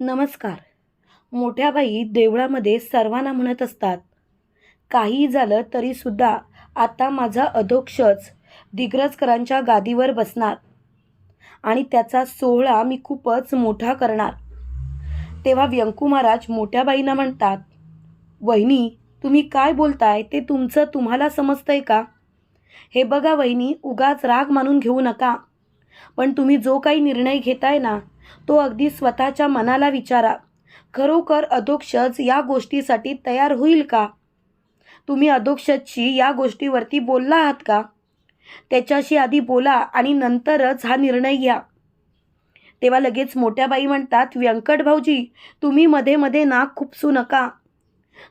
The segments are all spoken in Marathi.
नमस्कार. मोठ्या बाई देवळामध्ये सर्वांना म्हणत असतात काही झालं तरीसुद्धा आता माझा अधोक्षच दिग्रजकरांच्या गादीवर बसणार आणि त्याचा सोहळा मी खूपच मोठा करणार. तेव्हा व्यंकू महाराज मोठ्या बाईंना म्हणतात वहिनी तुम्ही काय बोलताय? ते तुमचं तुम्हाला समजतंय का? हे बघा वहिनी उगाच राग मानून घेऊ नका. पण तुम्ही जो काही निर्णय घेताय ना तो अगदी स्वतःच्या मनाला विचारा. खरोखर अधोक्षज या गोष्टीसाठी तयार होईल का? तुम्ही अधोक्षजशी या गोष्टीवरती बोलला आहात का? त्याच्याशी आधी बोला आणि नंतरच हा निर्णय घ्या. तेव्हा लगेच मोठ्या बाई म्हणतात व्यंकट भाऊजी तुम्ही मध्ये मध्ये नाक खुपसू नका.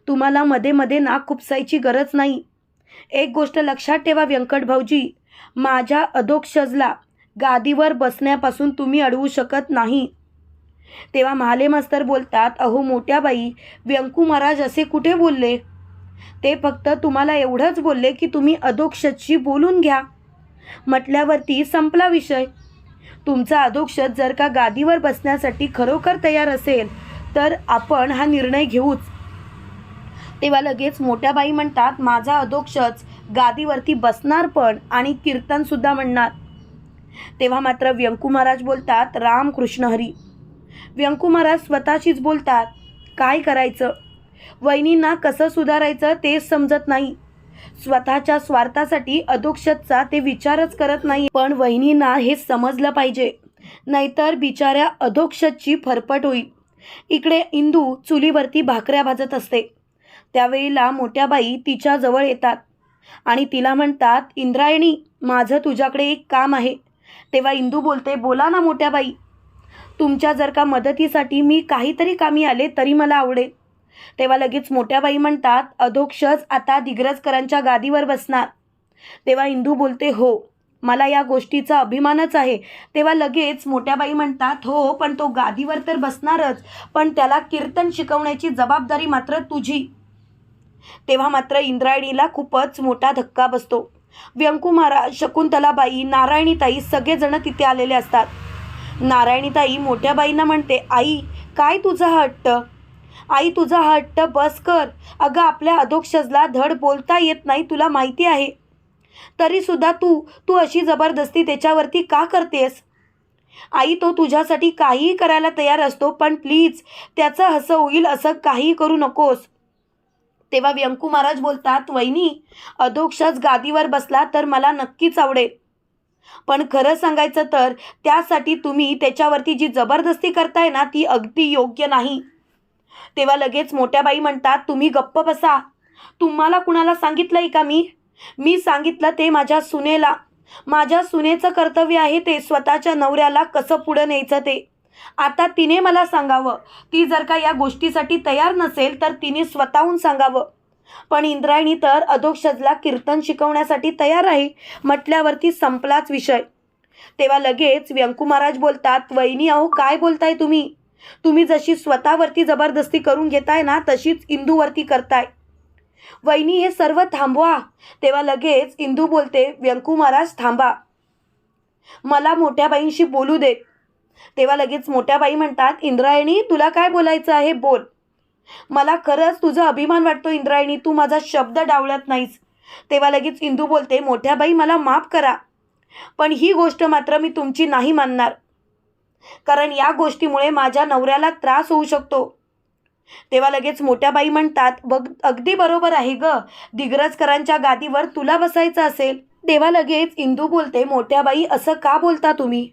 तुम्हाला मध्ये मध्ये नाक खुपसायची गरज नाही. एक गोष्ट लक्षात ठेवा व्यंकट भाऊजी माझ्या अधोक्षजला गादीवर बसण्यापासून तुम्ही अडवू शकत नाही. तेव्हा महाले मास्तर बोलतात अहो मोठ्या बाई व्यंकू महाराज असे कुठे बोलले? ते फक्त तुम्हाला एवढंच बोलले की तुम्ही अधोक्षतशी बोलून घ्या. म्हटल्यावरती संपला विषय. तुमचा अधोक्षत जर का गादीवर बसण्यासाठी खरोखर तयार असेल तर आपण हा निर्णय घेऊच. तेव्हा लगेच मोठ्या बाई म्हणतात माझा अधोक्षच गादीवरती बसणार पण आणि कीर्तनसुद्धा म्हणणार. तेव्हा मात्र व्यंकू महाराज बोलतात राम कृष्ण हरी. व्यंकू महाराज स्वतःशीच बोलतात काय करायचं? वहिनींना कसं सुधारायचं तेच समजत नाही. स्वतःच्या स्वार्थासाठी अधोक्षतचा ते विचारच करत नाही पण वहिनींना हे समजलं पाहिजे. नाहीतर बिचाऱ्या अधोक्षतची फरफट होईल. इकडे इंदू चुलीवरती भाकऱ्या भाजत असते. त्यावेळेला मोठ्या बाई तिच्याजवळ येतात आणि तिला म्हणतात इंद्रायणी माझं तुझ्याकडे एक काम आहे. तेव्हा इंदू बोलते बोला ना मोठ्या बाई तुमच्या जर का मदतीसाठी मी काहीतरी कामी आले तरी मला आवडेल. तेव्हा लगेच मोठ्या बाई म्हणतात अधोक्षज आता दिग्रजकरांच्या गादीवर बसणार. तेव्हा इंदू बोलते हो मला या गोष्टीचा अभिमानच आहे. तेव्हा लगेच मोठ्या बाई म्हणतात हो पण तो गादीवर तर बसणारच पण त्याला कीर्तन शिकवण्याची जबाबदारी मात्र तुझी. तेव्हा मात्र इंद्रायणीला खूपच मोठा धक्का बसतो. व्यंकुमारा शकुंतलाबाई नारायणीताई सगळेजण तिथे आलेले असतात. नारायणीताई मोठ्या बाईंना म्हणते आई काय तुझा हा हट्ट? आई तुझा हा हट्ट बस कर. अगं आपल्या अधोक्षजला धड बोलता येत नाही तुला माहिती आहे. तरीसुद्धा तू तू अशी जबरदस्ती त्याच्यावरती का करतेस? आई तो तुझ्यासाठी काहीही करायला तयार असतो पण प्लीज त्याचं हसं होईल असं काहीही करू नकोस. तेव्हा व्यंकू महाराज बोलतात वहिनी अधोक्षज गादीवर बसला तर मला नक्कीच आवडेल. पण खरं सांगायचं तर त्यासाठी तुम्ही त्याच्यावरती जी जबरदस्ती करताय ना ती अगदी योग्य नाही. तेव्हा लगेच मोठ्या बाई म्हणतात तुम्ही गप्प बसा. तुम्हाला कुणाला सांगितलंय का मी? मी सांगितलं ते माझ्या सुनेला. माझ्या सुनेचं कर्तव्य आहे ते स्वतःच्या नवऱ्याला कसं पुढं न्यायचं ते. आता तिने मला सांगावं ती जर का या गोष्टीसाठी तयार नसेल तर तिने स्वतःहून सांगावं. पण इंद्रायणी तर अधोक्षजला कीर्तन शिकवण्यासाठी तयार आहे म्हटल्यावरती संपलाच विषय. तेव्हा लगेच व्यंकू महाराज बोलतात वहिनी अहो काय बोलताय तुम्ही? तुम्ही जशी स्वतःवरती जबरदस्ती करून घेताय ना तशीच इंदूवरती करताय. वहिनी हे सर्व थांबवा. तेव्हा लगेच इंदू बोलते व्यंकू महाराज थांबा. मला मोठ्या बाईंशी बोलू देत. तेव्हा लगेच मोठ्या बाई म्हणतात इंद्रायणी तुला काय बोलायचं आहे? बोल. मला खरंच तुझा अभिमान वाटतो इंद्रायणी. तू माझा शब्द डावलत नाहीस. तेव्हा लगेच इंदू बोलते मोठ्या बाई मला माफ करा. पण ही गोष्ट मात्र मी तुमची नाही मानणार. कारण या गोष्टीमुळे माझ्या नवऱ्याला त्रास होऊ शकतो. तेव्हा लगेच मोठ्या बाई म्हणतात बघ अगदी बरोबर आहे ग. दिग्रजकरांच्या गादीवर तुला बसायचं असेल. तेव्हा लगेच इंदू बोलते मोठ्या बाई असं का बोलता तुम्ही?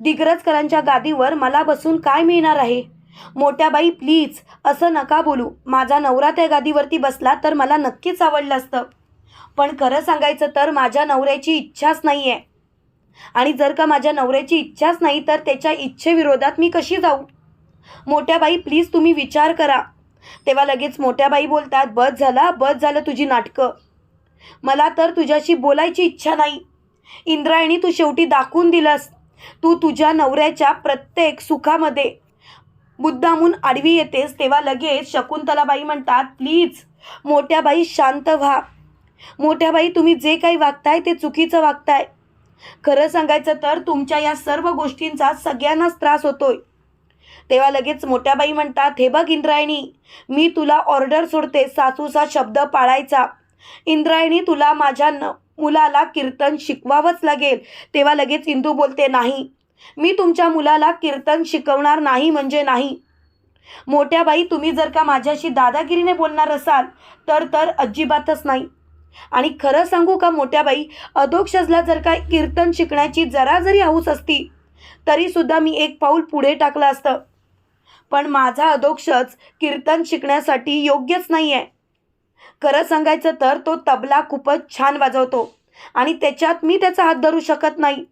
दिग्रजकरांच्या गादीवर मला बसून काय मिळणार आहे? मोठ्याबाई प्लीज असं नका बोलू. माझा नवरा त्या गादीवरती बसला तर मला नक्कीच आवडलं असतं. पण खरं सांगायचं तर माझ्या नवऱ्याची इच्छाच नाही आहे आणि जर का माझ्या नवऱ्याची इच्छाच नाही तर त्याच्या इच्छेविरोधात मी कशी जाऊ? मोठ्याबाई प्लीज तुम्ही विचार करा. तेव्हा लगेच मोठ्याबाई बोलतात बस झाला बस झालं तुझी नाटकं. मला तर तुझ्याशी बोलायची इच्छा नाही. इंद्रायणी तू शेवटी दाखवून दिलंस. तू तुझ्या नवऱ्याच्या प्रत्येक सुखामध्ये मुद्दामून आडवी येतेस तेव्हा लगेच शकुंतलाबाई म्हणतात प्लीज मोठ्याबाई शांत व्हा. मोठ्याबाई तुम्ही जे काही वागताय ते चुकीचं वागताय. खरं सांगायचं तर तुमच्या या सर्व गोष्टींचा सगळ्यांनाच त्रास होतोय. तेव्हा लगेच मोठ्याबाई म्हणतात हे बघ इंद्रायणी मी तुला ऑर्डर सोडते सासूचा शब्द पाळायचा. इंद्रायणी तुला माझ्या न मुलाला कीर्तन शिकवावंच लागेल. तेव्हा लगेच इंदू बोलते नाही. मी तुमच्या मुलाला कीर्तन शिकवणार नाही म्हणजे नाही. मोठ्या बाई तुम्ही जर का माझ्याशी दादागिरीने बोलणार असाल तर तर अजिबातच नाही. आणि खरं सांगू का मोठ्या बाई अधोक्षजला जर का कीर्तन शिकण्याची जरा जरी हौस असती तरीसुद्धा मी एक पाऊल पुढे टाकलं असतं. पण माझा अधोक्षच कीर्तन शिकण्यासाठी योग्यच नाही आहे खरं सांगायचं तर तो तबला खूपच छान वाजवतो. आणि त्याच्यात मी त्याचा हात धरू शकत नाही.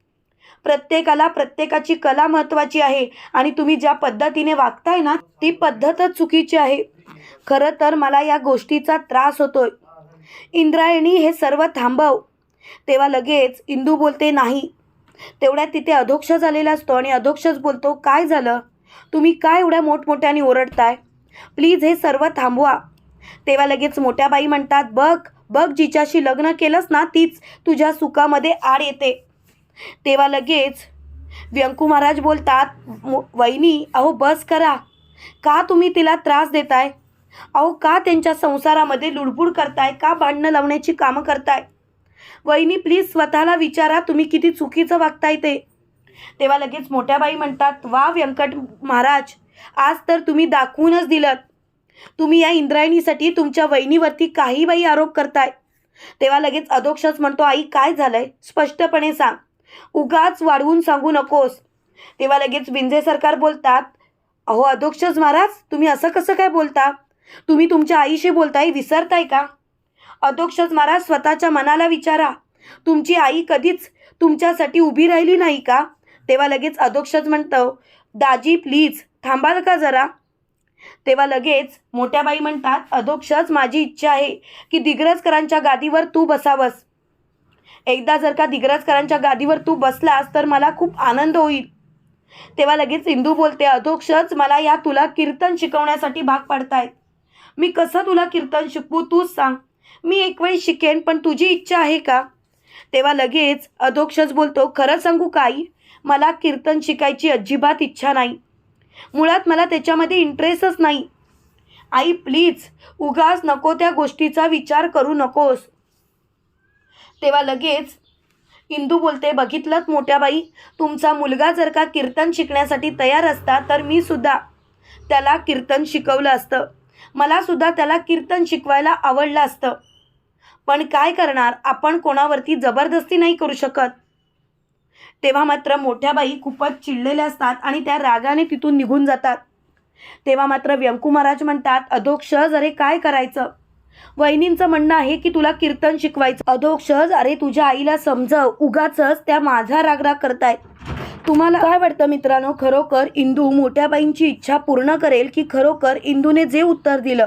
प्रत्येकाला प्रत्येकाची कला महत्त्वाची आहे. आणि तुम्ही ज्या पद्धतीने वागताय ना ती पद्धतच चुकीची आहे. खरं तर मला या गोष्टीचा त्रास होतोय. इंद्रायणी हे सर्व थांबव. तेव्हा लगेच इंदू बोलते नाही. तेवढ्यात तिथे अधोक्ष झालेला असतो आणि अधोक्षच बोलतो काय झालं? तुम्ही काय एवढ्या मोठमोठ्याने ओरडताय? प्लीज हे सर्व थांबवा. तेव्हा लगेच मोठ्या बाई म्हणतात बघ बघ जिच्याशी लग्न केलंस ना तीच तुझ्या सुखामध्ये आड येते. तेव्हा लगेच व्यंकू महाराज बोलतात "मो- वहिनी अहो बस करा. का तुम्ही तिला त्रास देताय? अहो का त्यांच्या संसारामध्ये लुडबुड करताय? का भांडणं लावण्याची कामं करताय? वहिनी प्लीज स्वतःला विचारा तुम्ही किती चुकीचं वागताय ते. तेव्हा लगेच मोठ्या बाई म्हणतात वा व्यंकट महाराज आज तर तुम्ही दाखवूनच दिलं तुम्ही या इंद्रायणीसाठी तुमच्या वहिनीवरती काही बाई आरोप करताय. तेव्हा लगेच अधोक्षच म्हणतो आई काय झालंय? स्पष्टपणे सांग. उगाच वाढवून सांगू नकोस. तेव्हा लगेच विंजे सरकार बोलतात अहो अधोक्षज महाराज तुम्ही असं कसं काय बोलता? तुम्ही तुमच्या आईशी बोलताय विसरताय का? अधोक्षज महाराज स्वतःच्या मनाला विचारा. तुमची आई कधीच तुमच्यासाठी उभी राहिली नाही का? तेव्हा लगेच अधोक्षज म्हणतो दाजी प्लीज थांबाल का जरा? तेव्हा लगेच मोठ्या बाई म्हणतात अधोक्षच माझी इच्छा आहे की दिग्रजकरांच्या गादीवर तू बसावस. एकदा जर का दिग्रजकरांच्या गादीवर तू बसलास तर मला खूप आनंद होईल. तेव्हा लगेच इंदू बोलते अधोक्षच मला या तुला कीर्तन शिकवण्यासाठी भाग पाडतायत. मी कसं तुला कीर्तन शिकवू तूच सांग. मी एक वेळ शिकेन पण तुझी इच्छा आहे का? तेव्हा लगेच अधोक्षच बोलतो खरं सांगू काही? मला कीर्तन शिकायची अजिबात इच्छा नाही. मुळात मला त्याच्यामध्ये इंटरेस्टच नाही. आई प्लीज उगाच नको त्या गोष्टीचा विचार करू नकोस. तेव्हा लगेच इंदू बोलते बघितलंत मोठ्या बाई तुमचा मुलगा जर का कीर्तन शिकण्यासाठी तयार असता तर मी सुद्धा त्याला कीर्तन शिकवलं असतं. मला सुद्धा त्याला कीर्तन शिकवायला आवडलं असतं. पण काय करणार? आपण कोणावरती जबरदस्ती नाही करू शकत. तेव्हा मात्र मोठ्या बाई खूपच चिडलेल्या असतात आणि त्या रागाने तिथून निघून जातात. तेव्हा मात्र व्यंकू महाराज म्हणतात अधोक्षज अरे काय करायचं? वहिनींचं म्हणणं आहे की तुला कीर्तन शिकवायचं. अधोक्षज अरे तुझ्या आईला समजव. उगाचच त्या माझा रागराग करतायत. तुम्हाला काय वाटतं मित्रांनो? खरोखर इंदू मोठ्या बाईंची इच्छा पूर्ण करेल की खरोखर इंदूने जे उत्तर दिलं?